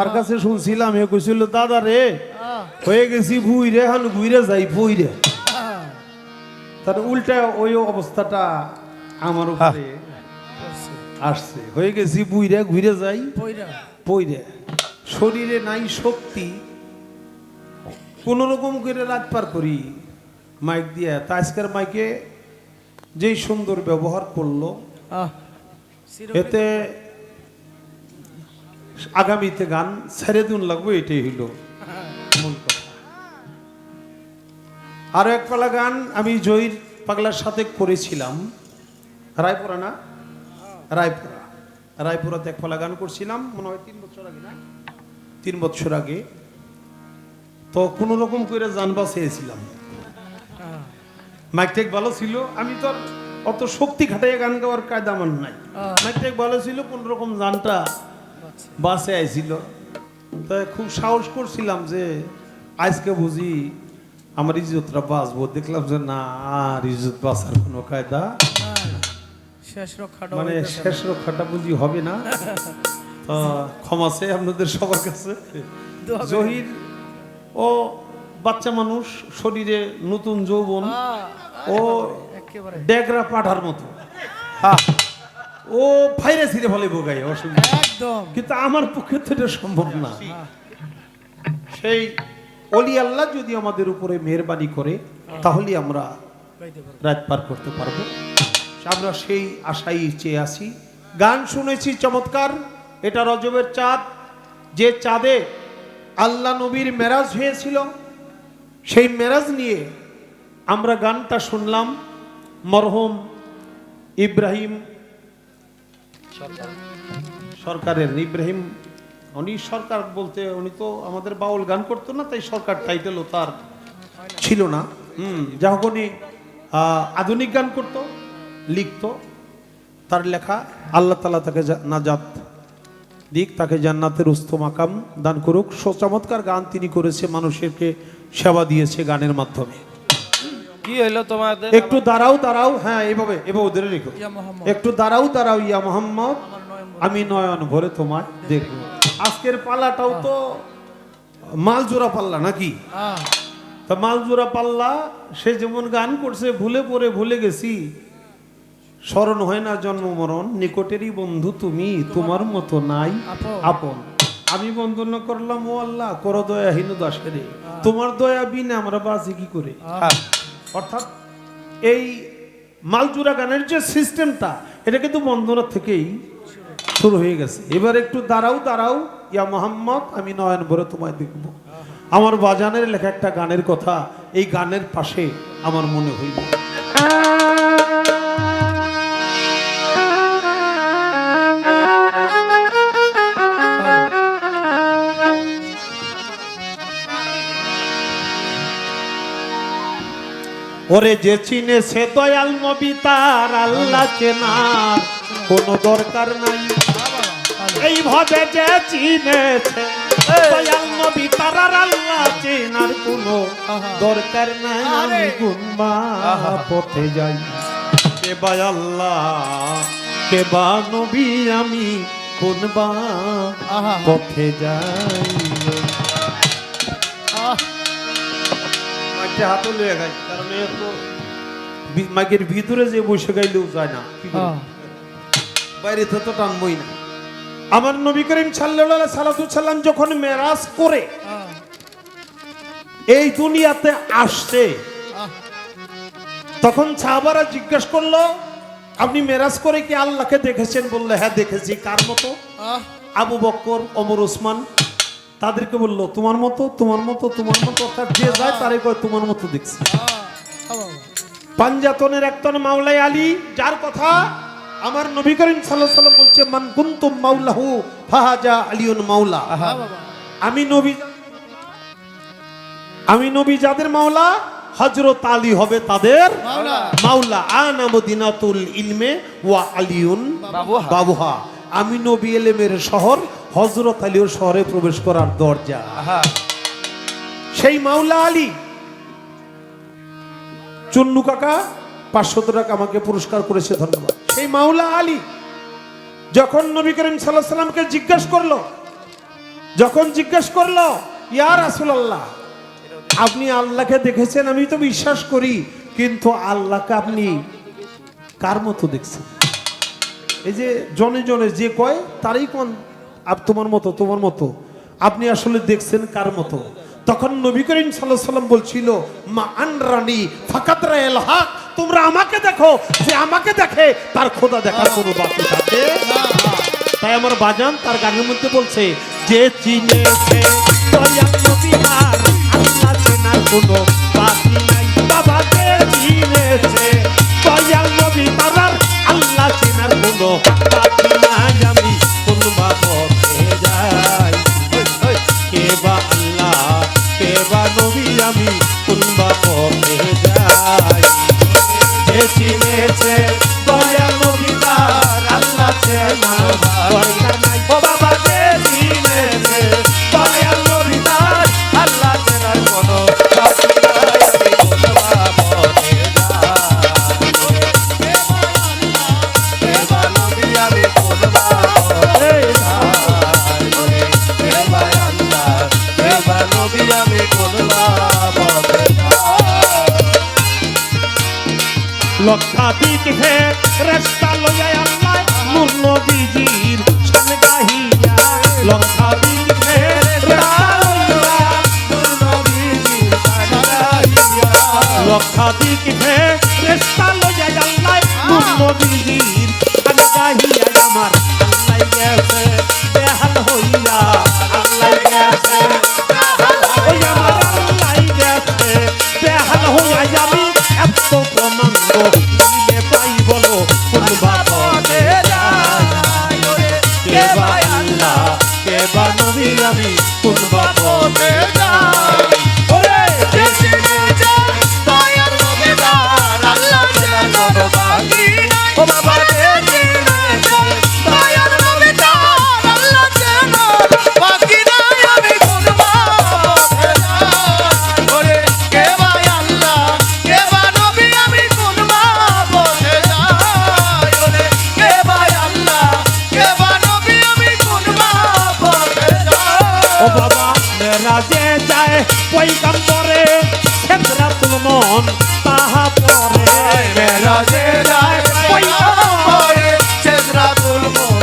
আর কাছে শুনছিলাম এ কইছিল দাদা রে হয়ে গেছি হান যাই বই রে। তার উল্টা ওই অবস্থাটা আমার উপরে আসছে। হয়ে গেছি বুইরে ঘুরে যাই পইরে শরীরে নাই শক্তি কোন রকম করে রাত পার করি মাইক দিয়ে। তা আজকের মাইকে যেই সুন্দর ব্যবহার করল এতে আগামীতে গান ছেড়ে দিন লাগবে এটাই হইল মূল কথা। আরও এক পালা গান আমি জয়ীর পাগলার সাথে করেছিলাম। রায়পুরা না? রায়পুরা। রায়পুরাতে এক পালা গান করছিলাম মনে হয় তিন বছর আগে না? তিন বছর আগে। তো কোনো রকম করে জানবা চেয়েছিলাম মাইক টেক ভালো ছিল আমি তো অত শক্তি খাটাইয়া গান গাওয়ার কায়দা আমার নাই। মাইক টেক ভালো ছিল কোন রকম গানটা বাসে আইছিল। তাই খুব সাহস করছিলাম যে আজকে বুঝি আমার ইজ্জতটা বাঁচবো। দেখলাম যে না আর ইজ্জত বাঁচার কোনো কায়দা শেষ রক্ষাটা মানে শেষ রক্ষাটা বুঝি হবে না। তো ক্ষমা চাই আপনাদের সবার কাছে। জহির ও বাচ্চা মানুষ শরীরে নতুন যৌবন ও ডেগরা পাঠার মতো। হ্যাঁ। ও ফাইরে ছিঁড়ে ফেলে বোগাই অসুবিধা একদম। কিন্তু আমার পক্ষে তো এটা সম্ভব না। সেই অলি আল্লাহ যদি আমাদের উপরে মেহরবানি করে তাহলে আমরা রাত পার করতে পারব। আমরা সেই আশাই চেয়ে আসি গান শুনেছি চমৎকার এটা রজবের চাঁদ। যে চাঁদে আল্লাহ নবীর মেরাজ হয়েছিল সেই মেরাজ নিয়ে আমরা গানটা শুনলাম। মরহম ইব্রাহিম সরকারের ইব্রাহিম, উনি সরকার বলতে উনি তো আমাদের বাউল গান করতো না, তাই সরকার টাইটেলও তার ছিল না। হুম যখন উনি আধুনিক গান করত, লিখতো। তার লেখা, আল্লাহ তালা তাকে নাজাত দিক, তাকে জান্নাতের উস্ত মাকাম দান করুক। চমৎকার গান তিনি করেছে, মানুষেরকে সেবা দিয়েছে গানের মাধ্যমে। কি হইল তোমাদের? একটু দাঁড়াও দাঁড়াও হ্যাঁ এভাবে এভাবে ওদের রেখো একটু দাঁড়াও দাঁড়াও ইয়া মোহাম্মদ। আমি নয়ন ভরে তোমায় দেখব। আজকের পাল্লাটাও তো মাল জোড়া পাল্লা নাকি? আহ, তা মাল জোড়া পাল্লা সে যেমন গান করছে ভুলে পড়ে ভুলে গেছি। স্মরণ হয় না জন্ম মরণ নিকটেরই বন্ধু তুমি তোমার মতো নাই আপন। আপন। আমি বন্ধন করলাম ও আল্লাহ করো দয়া হীন দাসেরে তোমার দয়া বিনা আমরা বাঁচি কি করে? হ্যাঁ। অর্থাৎ এই মালজুরা গানের যে সিস্টেমটা, এটা কিন্তু বন্ধুরা থেকেই শুরু হয়ে গেছে। এবার একটু দাঁড়াও দাঁড়াও। ইয়া মোহাম্মদ, আমি নয়ন ভরে তোমায় দেখব। আমার বাজানের লেখা একটা গানের কথা, এই গানের পাশে আমার মনে হইল। ওরে যে চিনে সে দয়াল নবী তার আল্লাহ চেনার কোনো দরকার নাই। এইভাবে যে চিনেছে দয়াল নবী তার আল্লাহ চেনার কোনো দরকার নাই। আমি গুনবা পথে যাই। কে বা আল্লাহ কে বা নবী আমি কোনবা আহা। পথে যাই। হাতে লয়ে গাই তো মাইকের ভিতরে যে বসে গাইলেও যায় না বাইরে তো তো টানবই না আমার নবী করিম সাল্লাল্লাহু সাল্লাতু সাল্লাম যখন মেরাজ করে এই দুনিয়াতে আসছে তখন সাহাবারা জিজ্ঞেস করল আপনি মেরাজ করে কি আল্লাহকে দেখেছেন? বললে হ্যাঁ দেখেছি। কার মতো? আবু বক্কর অমর ওসমান তাদেরকে বলল তোমার মতো তোমার মতো তোমার মতো অর্থাৎ যে যায় তারে কয় তোমার মতো দেখছি। পাঞ্জাতনের একজন মাওলাই আলী যার কথা আমার নবী করিম সাল্লাল্লাহু আলাইহি সাল্লাম বলছে মান কুনতুম মাওলাহু ফাহাজা আলিউন মাওলা। আমি নবী আমি নবী যাদের মাওলা হযরত আলী হবে তাদের মাওলা। মাওলা আনা মদিনাতুল ইলমে ওয়া আলিউন বাবুহা। বাবুহা আমি নবী এলেমের শহর হযরত আলীর শহরে প্রবেশ করার দরজা আহা সেই মাওলা আলী চুন্নু কাকা পাঁচশত টাকা আমাকে পুরস্কার করেছে, ধন্যবাদ। সেই মাওলা আলী যখন নবী করিম সাল্লাহ সাল্লামকে জিজ্ঞাসা করল, যখন জিজ্ঞেস করল, ইয়া রাসূলুল্লাহ, আপনি আল্লাহকে দেখেছেন? আমি তো বিশ্বাস করি, কিন্তু আল্লাহকে আপনি কার মতো দেখছেন? এই যে জনে জনে যে কয়, তারই কোন তোমার মতো তোমার মতো, আপনি আসলে দেখছেন কার মতো? তখন নবী করিম সাল্লাহ সাল্লাম বলছিল, মা আনরানি ফাকাত এল হাক। তোমরা আমাকে দেখো, যে আমাকে দেখে তার খোদা দেখার কোনো বাকি থাকে? তাই আমার বাজান তার গানের মধ্যে বলছে, যে চিনেছে কোনো বাকি নাই। বাবাকে চিনেছে লক্ষাধিক হে রাস্তা লইয়া আল্লাহ। নূর নবীজির শান গাহিয়া আমার আল্লাহ গেছে। বাবা মেরাজে যায় পয়গম্বরে ক্ষেত্রাতুল মন তাহা পরে। মেরাজে যায় পয়গম্বরে ক্ষেত্রাতুল মন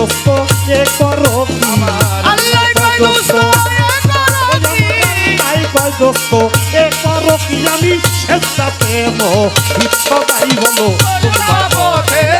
দোস্ত এ করো আল্লাহ কয় দোস্ত তাই কয় দোস্ত এ করো কি আমি শেষটা প্রেম বিশ্ব গাই বলো। নবী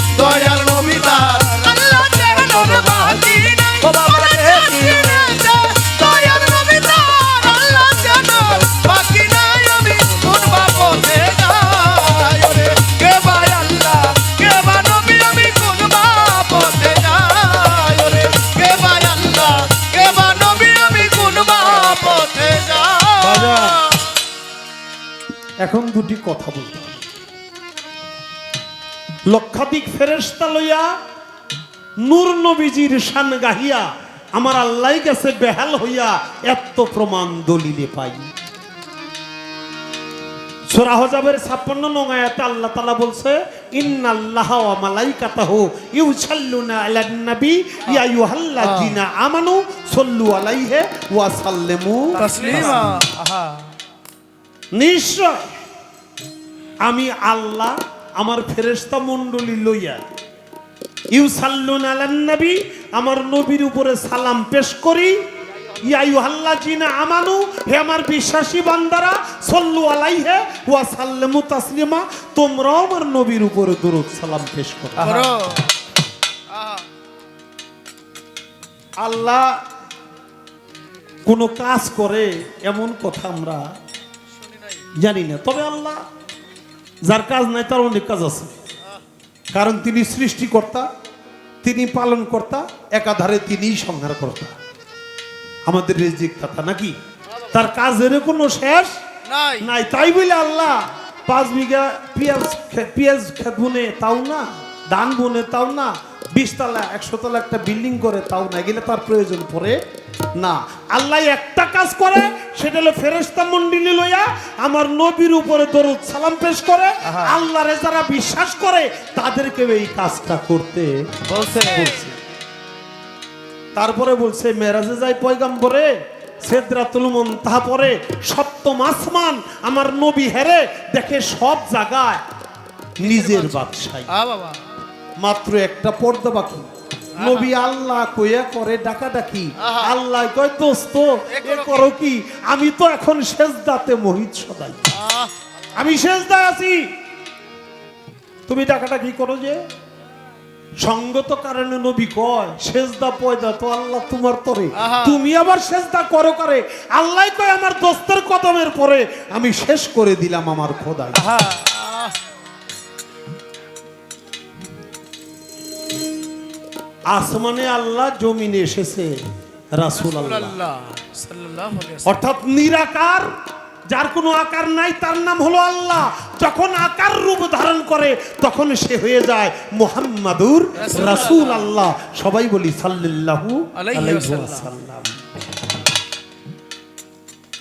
এখন দুটি কথা বলতে লক্ষাধিক ফেরেশতা লইয়া নূর নবীজির শান গাহিয়া আমার আল্লাহ গেছে বেহাল হইয়া এত প্রমাণ দলিলে পাই। সূরা হজাবের 56 নং আয়াতে আল্লাহ তাআলা বলছে, ইন্নাল্লাহ মালাইকাতাহু ইউসাল্লুনা আলান নবী, ইয়া আইয়ুহাল্লাযিনা আমানু সাল্লু আলাইহি ওয়া সাল্লিমু তাসলিমা, আহা। নিশ্চয়। আমি আল্লাহ আমার ফেরেশতা মণ্ডলী লইয়া ইউসাল্লুন আলান নবী আমার নবীর উপরে সালাম পেশ করি। ইয়াইহাল্লা জিনা আমানু হে আমার বিশ্বাসী বান্দারা সল্লু আলাইহে ওয়া সাল্লামু তাসলিমা তোমরাও আমার নবীর উপরে দরুদ সালাম পেশ করো। আল্লাহ কোনো কাজ করে এমন কথা আমরা জানি না। তবে আল্লাহ যার কাজ নাই তার অনেক কাজ আছে। কারণ তিনি সৃষ্টিকর্তা তিনি পালনকর্তা একাধারে তিনিই সংহারকর্তা। আমাদের রেজিক দাতা নাকি? তার কাজের কোনো শেষ নাই। তাই বলে আল্লাহ পাঁচ বিঘা পেঁয়াজ পেঁয়াজ খেত বুনে তাও না ধান বুনে তাও না বিশ তলা একশো তলা একটা বিল্ডিং করে তাও না গেলে তার প্রয়োজন পড়ে না। আল্লাহ একটা কাজ করে সেটা হলো ফেরেস্তা মন্ডিলী লইয়া আমার নবীর উপরে দরুদ সালাম পেশ করে আল্লাহরে যারা বিশ্বাস করে তাদেরকে এই কাজটা করতে বলছে। তারপরে বলছে মেরাজে যাই পয়গাম্বরে সেদরাতুল মুনতাহা পরে সপ্তম আসমান আমার নবী হেরে দেখে সব জায়গায় নিজের বাদশাই বাবা। মাত্র একটা পর্দা বাকি। নবী আল্লাহ কইয়া করে ডাকা ডাকি আল্লাহ কয় দোস্ত এ করো কি? আমি তো এখন শেষদাতে মোহিত সদাই। আমি শেষদায় আছি। তুমি ডাকাটা কি করো যে। সঙ্গত কারণে নবী কয় সেজদা পয়দা তো আল্লাহ তোমার তরে। তুমি আবার সেজদা করো করে? আল্লাহ কয় আমার দোস্তের কদমের পরে আমি শেষ করে দিলাম আমার খোদাই। আসমানে আল্লাহ জমিনে এসেছে রাসূল আল্লাহ। অর্থাৎ নিরাকার যার কোনো আকার নাই তার নাম হলো আল্লাহ যখন আকার রূপ ধারণ করে তখন সে হয়ে যায় মোহাম্মদুর রাসূল আল্লাহ সবাই বলি। ওয়াসাল্লাম।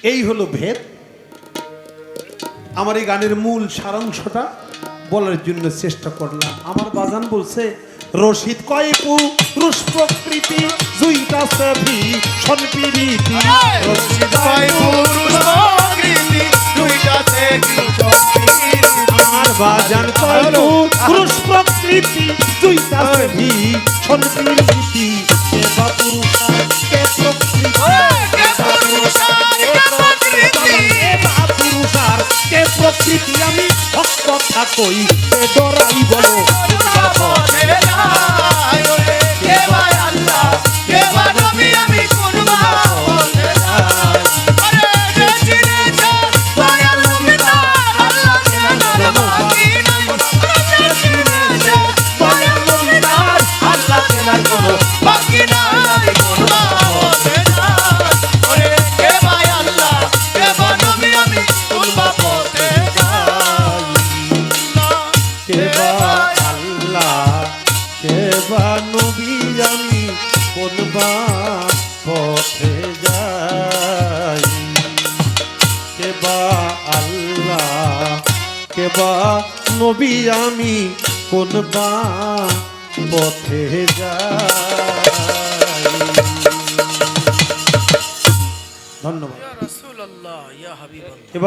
এই হলো ভেদ আমার এই গানের মূল সারাংশটা বলার জন্য চেষ্টা করলাম আমার বাজান বলছে রশিদ কয়েকু রুশ প্রকৃতি জুইটা সেভি সনপিরিতি। রশিদ কয়েকু পুরুষ প্রকৃতি, কি জয় আমার বাজান কয়েকু রুশ প্রকৃতি জুইটা সেভি সনপিরিতি। কে বা পুরুষা কে প্রকৃতি কে পুরুষার, কে প্রকৃতি। পুরুষার কে প্রকৃতি আমি হক কথা কই ডরাই বলো কোন বা পথে যাই। কেবা আল্লাহ কেবা নবী আমি কোন পথে যাই।